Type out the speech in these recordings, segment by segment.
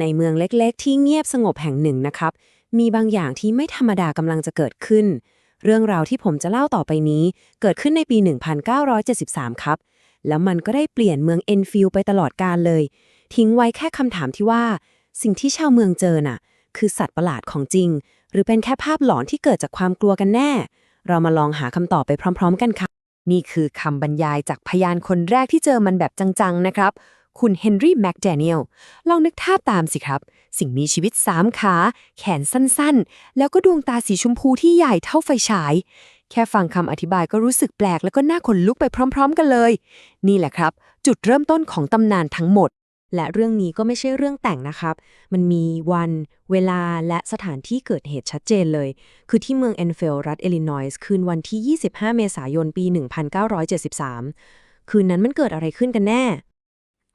ในเมืองเล็กๆ ที่เงียบสงบแห่งหนึ่งนะครับ มีบางอย่างที่ไม่ธรรมดากำลังจะเกิดขึ้น เรื่องราวที่ผมจะเล่าต่อไปนี้ เกิดขึ้นในปี 1973 ครับ แล้วมันก็ได้เปลี่ยนเมืองเอนฟิลไปตลอดกาลเลย ทิ้งไว้แค่คำถามที่ว่า สิ่งที่ชาวเมืองเจอน่ะ คือสัตว์ประหลาดของจริง หรือเป็นแค่ภาพหลอนที่เกิดจากความกลัวกันแน่ เรามาลองหาคำตอบไปพร้อม ๆ กันค่ะนี่คือคำบรรยายจากพยานคนแรกที่เจอมันแบบจัง ๆ นะครับ คุณเฮนรี่แมคแดเนียลลองนึกภาพตามสิครับ สิ่งมีชีวิตสามขา แขนสั้นๆ แล้วก็ดวงตาสีชมพูที่ใหญ่เท่าไฟฉาย แค่ฟังคำอธิบายก็รู้สึกแปลกแล้วก็น่าขนลุกไปพร้อม ๆ กันเลย นี่แหละครับ จุดเริ่มต้นของตำนานทั้งหมด และเรื่องนี้ก็ไม่ใช่เรื่องแต่งนะครับ มันมีวัน เวลาและสถานที่เกิดเหตุชัดเจนเลย คือที่เมืองแอนเฟลรัฐอิลลินอยส์คืนวันที่ 25 เมษายนปี 1973 คืนนั้นมันเกิดอะไรขึ้นกันแน่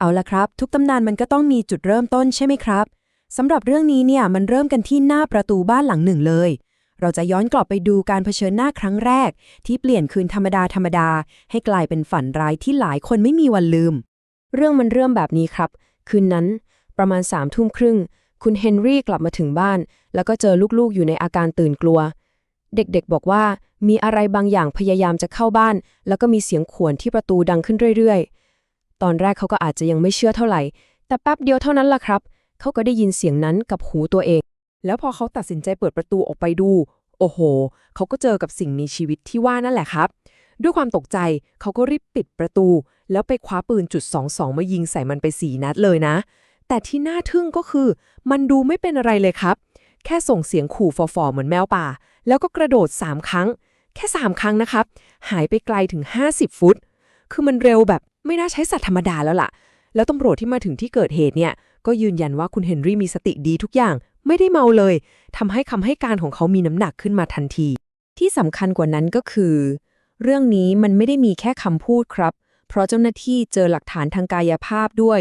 เอาละครับ ทุกตำนานมันก็ต้องมีจุดเริ่มต้นใช่ไหมครับสำหรับเรื่องนี้เนี่ยมันเริ่มกันที่หน้าประตูบ้านหลังหนึ่งเลย เราจะย้อนกลับไปดูการเผชิญหน้าครั้งแรก ที่เปลี่ยนคืนธรรมดาธรรมดา ให้กลายเป็นฝันร้ายที่หลายคนไม่มีวันลืม เรื่องมันเริ่มแบบนี้ครับ คืนนั้น ประมาณสามทุ่มครึ่ง คุณเฮนรี่กลับมาถึงบ้าน แล้วก็เจอลูกๆอยู่ในอาการตื่นกลัว เด็กๆบอกว่ามีอะไรบางอย่างพยายามจะเข้าบ้าน แล้วก็มีเสียงขวนที่ประตูดังขึ้นเรื่อยๆ ตอนแรกเขาก็อาจจะยังไม่เชื่อเท่าไหร่ แต่แป๊บเดียวเท่านั้นล่ะครับ เขาก็ได้ยินเสียงนั้นกับหูตัวเอง แล้วพอเขาตัดสินใจเปิดประตูออกไปดู โอ้โห เขาก็เจอกับสิ่งมีชีวิตที่ว่านั่นแหละครับ ด้วยความตกใจเขาก็รีบปิดประตู แล้วไปคว้าปืนจุด22มายิงใส่มันไปสี่นัดเลยนะ แต่ที่น่าทึ่งก็คือ มันดูไม่เป็นอะไรเลยครับ แค่ส่งเสียงขู่ฟอๆเหมือนแมวป่า แล้วก็กระโดด3ครั้ง แค่3ครั้งนะครับ หายไปไกลถึง 50 ฟุต คือมันเร็วแบบ ไม่น่าใช้สัตว์ธรรมดาแล้วล่ะ แล้วตำรวจที่มาถึงที่เกิดเหตุเนี่ย ก็ยืนยันว่าคุณเฮนรี่มีสติดีทุกอย่าง ไม่ได้เมาเลยทำให้คำให้การของเขามีน้ำหนักขึ้นมาทันที ที่สำคัญกว่านั้นก็คือ เรื่องนี้มันไม่ได้มีแค่คำพูดครับ เพราะเจ้าหน้าที่เจอหลักฐานทางกายภาพด้วย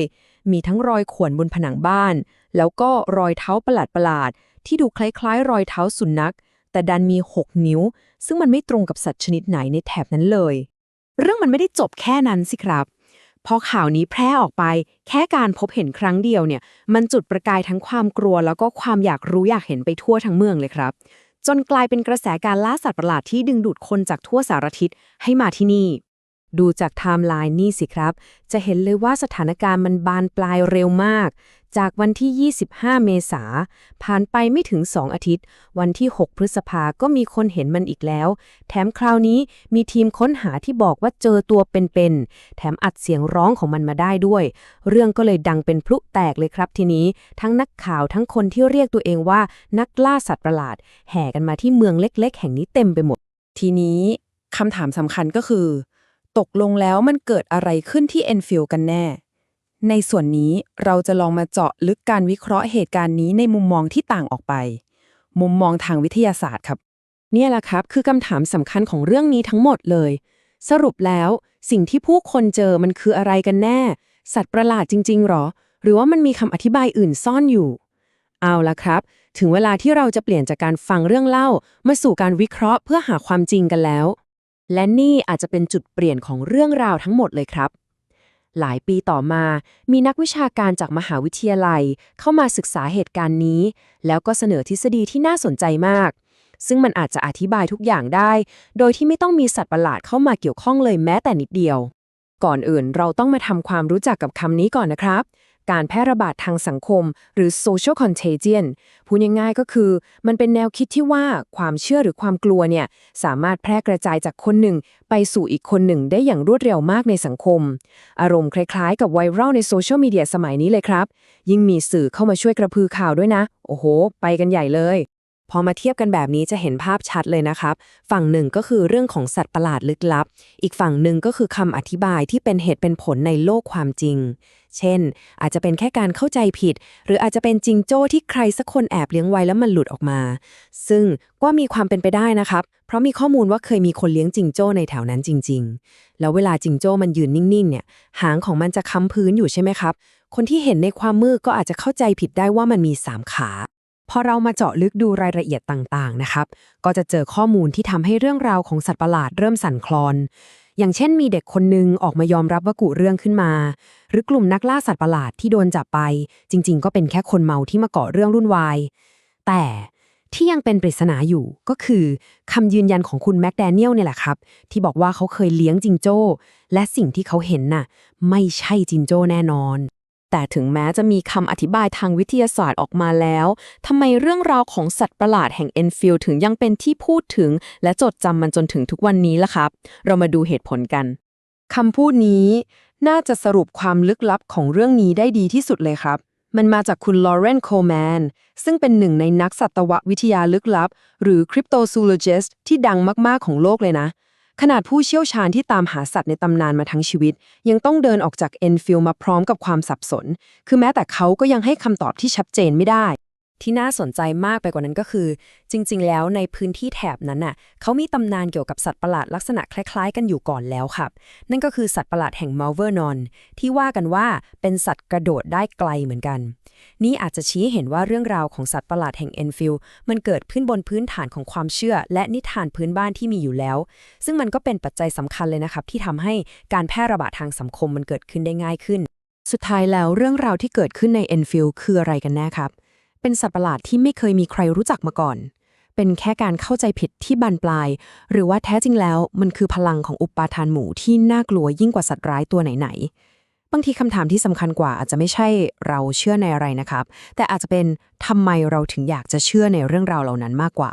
มีทั้งรอยข่วนบนผนังบ้าน แล้วก็รอยเท้าประหลาดๆที่ดูคล้ายๆ รอยเท้าสุนัขแต่ดันมี 6 นิ้ว ซึ่งมันไม่ตรงกับสัตว์ชนิดไหนในแถบนั้นเลย เรื่องมันไม่ได้จบแค่นั้นสิครับพอข่าวนี้แพร่ออกไป แค่การพบเห็นครั้งเดียวเนี่ย มันจุดประกายทั้งความกลัว แล้วก็ความอยากรู้อยากเห็นไปทั่วทั้งเมืองเลยครับ จนกลายเป็นกระแสการล่าสัตว์ประหลาดที่ดึงดูดคนจากทั่วสารทิศให้มาที่นี่ ดูจากไทม์ไลน์นี่สิครับ จะเห็นเลยว่าสถานการณ์มันบานปลายเร็วมาก จากวันที่ 25 เมษาผ่านไปไม่ถึง 2 อาทิตย์ วันที่ 6 พฤษภาก็มีคนเห็นมันอีกแล้ว แถมคราวนี้มีทีมค้นหาที่บอกว่าเจอตัวเป็นๆ แถมอัดเสียงร้องของมันมาได้ด้วย เรื่องก็เลยดังเป็นพลุแตกเลยครับทีนี้ ทั้งนักข่าวทั้งคนที่เรียกตัวเองว่า นักล่าสัตว์ประหลาด แห่กันมาที่เมืองเล็ก ๆ แห่งนี้เต็มไปหมด ทีนี้คำถามสำคัญก็คือ ตกลงแล้วมันเกิดอะไรขึ้นที่เอนฟิลกันแน่ ในส่วนนี้เราจะลองมาเจาะลึกการวิเคราะห์เหตุการณ์นี้ในมุมมองที่ต่างออกไป มุมมองทางวิทยาศาสตร์ครับ เนี่ยแหละครับ คือคำถามสำคัญของเรื่องนี้ทั้งหมดเลย สรุปแล้วสิ่งที่ผู้คนเจอมันคืออะไรกันแน่ สัตว์ประหลาดจริง ๆ หรอ หรือว่ามันมีคำอธิบายอื่นซ่อนอยู่ เอาละครับ ถึงเวลาที่เราจะเปลี่ยนจากการฟังเรื่องเล่า มาสู่การวิเคราะห์เพื่อหาความจริงกันแล้ว และนี่อาจจะเป็นจุดเปลี่ยนของเรื่องราวทั้งหมดเลยครับ หลายปีต่อมา มีนักวิชาการจากมหาวิทยาลัย เข้ามาศึกษาเหตุการณ์นี้ แล้วก็เสนอทฤษฎีที่น่าสนใจมาก ซึ่งมันอาจจะอธิบายทุกอย่างได้ โดยที่ไม่ต้องมีสัตว์ประหลาดเข้ามาเกี่ยวข้องเลยแม้แต่นิดเดียว ก่อนอื่นเราต้องมาทำความรู้จักกับคำนี้ก่อนนะครับ การแพร่ระบาดทางสังคม หรือ social contagion พูดง่ายๆก็คือ มันเป็นแนวคิดที่ว่าความเชื่อหรือความกลัวเนี่ย สามารถแพร่กระจายจากคนหนึ่ง ไปสู่อีกคนหนึ่งได้อย่างรวดเร็วมากในสังคม อารมณ์คล้ายๆ กับไวรัลในโซเชียลมีเดียสมัยนี้เลยครับ ยิ่งมีสื่อเข้ามาช่วยกระพือข่าวด้วยนะ โอ้โห ไปกันใหญ่เลยพอมาเทียบกันแบบนี้จะเห็นภาพชัดเลยนะครับ ฝั่งหนึ่งก็คือเรื่องของสัตว์ประหลาดลึกลับ อีกฝั่งหนึ่งก็คือคำอธิบายที่เป็นเหตุเป็นผลในโลกความจริง เช่น อาจจะเป็นแค่การเข้าใจผิด หรืออาจจะเป็นจิงโจ้ที่ใครสักคนแอบเลี้ยงไว้แล้วมันหลุดออกมา ซึ่งก็มีความเป็นไปได้นะครับ เพราะมีข้อมูลว่าเคยมีคนเลี้ยงจิงโจ้ในแถวนั้นจริง ๆ แล้วเวลาจิงโจ้มันยืนนิ่งๆเนี่ยหางของมันจะค้ำพื้นอยู่ใช่ไหมครับ คนที่เห็นในความมืดก็อาจจะเข้าใจผิดได้ว่ามันมีสามขาพอเรามาเจาะลึกดูรายละเอียดต่างๆ นะครับ ก็จะเจอข้อมูลที่ทำให้เรื่องราวของสัตว์ประหลาดเริ่มสั่นคลอน อย่างเช่นมีเด็กคนหนึ่งออกมายอมรับว่ากุเรื่องขึ้นมา หรือกลุ่มนักล่าสัตว์ประหลาดที่โดนจับไป จริง ๆ ก็เป็นแค่คนเมาที่มาก่อเรื่องรุ่นวาย แต่ที่ยังเป็นปริศนาอยู่ก็คือคำยืนยันของคุณแม็กแดเนียลเนี่ยแหละครับ ที่บอกว่าเขาเคยเลี้ยงจิงโจ้ และสิ่งที่เขาเห็นน่ะ ไม่ใช่จิงโจ้แน่นอน แต่ถึงแม้จะมีคำอธิบายทางวิทยาศาสตร์ออกมาแล้วทำไมเรื่องราวของสัตว์ประหลาดแห่งเอนฟิลถึงยังเป็นที่พูดถึง และจดจำมันจนถึงทุกวันนี้ล่ะครับ เรามาดูเหตุผลกันคำพูดนี้น่าจะสรุปความลึกลับของเรื่องนี้ได้ดีที่สุดเลยครับ มันมาจากคุณลอเรนโคแมน ซึ่งเป็นหนึ่งในนักสัตววิทยาลึกลับ หรือ cryptozoologist ที่ดังมาก ๆ ของโลกเลยนะ ขนาดผู้เชี่ยวชาญที่ตามหาสัตว์ในตำนานมาทั้งชีวิต ยังต้องเดินออกจากเอนฟิลมาพร้อมกับความสับสน คือแม้แต่เขาก็ยังให้คำตอบที่ชัดเจนไม่ได้ ที่น่าสนใจมากไปกว่านั้นก็คือ จริง ๆ แล้วในพื้นที่แถบนั้นน่ะเขามีตำนานเกี่ยวกับสัตว์ประหลาดลักษณะคล้ายๆ กันอยู่ก่อนแล้วครับ นั่นก็คือสัตว์ประหลาดแห่งมัลเวอร์นอนที่ว่ากันว่าเป็นสัตว์กระโดดได้ไกลเหมือนกัน นี่อาจจะชี้เห็นว่าเรื่องราวของสัตว์ประหลาดแห่งเอนฟิลมันเกิดขึ้นบนพื้นฐานของความเชื่อ และนิทานพื้นบ้านที่มีอยู่แล้ว ซึ่งมันก็เป็นปัจจัยสำคัญเลยนะครับที่ทำให้การแพร่ระบาดทางสังคมมันเกิดขึ้นได้ง่ายขึ้น สุดท้ายแล้วเรื่องราวที่เกิดขึ้นในเอนฟิลคืออะไรกันแน่ครับ เป็นสัตว์ประหลาดที่ไม่เคยมีใครรู้จักมาก่อน เป็นแค่การเข้าใจผิดที่บานปลาย หรือว่าแท้จริงแล้วมันคือพลังของอุปาทานหมู่ที่น่ากลัวยิ่งกว่าสัตว์ร้ายตัวไหนๆ บางทีคำถามที่สำคัญกว่าอาจจะไม่ใช่เราเชื่อในอะไรนะครับ แต่อาจจะเป็นทำไมเราถึงอยากจะเชื่อในเรื่องราวเหล่านั้นมากกว่า